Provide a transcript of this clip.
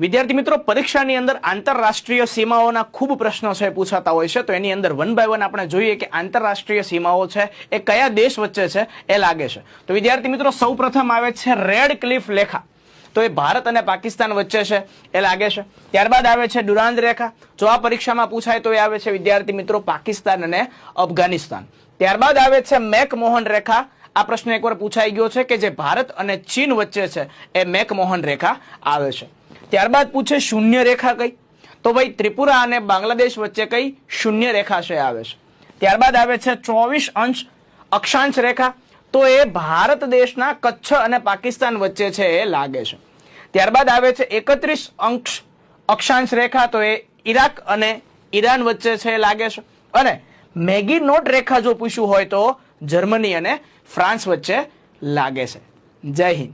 વિદ્યાર્થી મિત્રો, પરીક્ષાની અંદર આંતરરાષ્ટ્રીય સીમાઓના ખૂબ પ્રશ્નો છે, પૂછાતા હોય છે. તો એની અંદર વન બાય વન આપણે જોઈએ કે આંતરરાષ્ટ્રીય સીમાઓ છે, એ કયા દેશ વચ્ચે છે, એ લાગે છે. તો વિદ્યાર્થી મિત્રો સૌ આવે છે રેડ ક્લિફ લેખા તો એ ભારત અને પાકિસ્તાન વચ્ચે છે, એ લાગે છે. ત્યારબાદ આવે છે ડુરાંદ રેખા જો આ પરીક્ષામાં પૂછાય તો એ આવે છે વિદ્યાર્થી મિત્રો, પાકિસ્તાન અને અફઘાનિસ્તાન. ત્યારબાદ આવે છે મેકમોહન રેખા. આ પ્રશ્ન એકવાર પૂછાઈ ગયો છે કે જે ભારત અને ચીન વચ્ચે છે, એ મેકમોહન રેખા આવે છે. ત્યારબાદ પૂછે શૂન્ય રેખા કઈ? તો ભાઈ ત્રિપુરા અને બાંગ્લાદેશ વચ્ચે કઈ શૂન્ય રેખા છે આવે છે. ત્યારબાદ આવે છે ચોવીસ અંશ અક્ષાંશ રેખા. તો એ ભારત દેશના કચ્છ અને પાકિસ્તાન વચ્ચે છે એ લાગે છે. ત્યારબાદ આવે છે એકત્રીસ અંશ અક્ષાંશ રેખા. તો એ ઈરાક અને ઈરાન વચ્ચે છે એ લાગે છે. અને મેગી નોટ રેખા જો પૂછ્યું હોય તો જર્મની અને ફ્રાન્સ વચ્ચે લાગે છે. જય હિન્દ.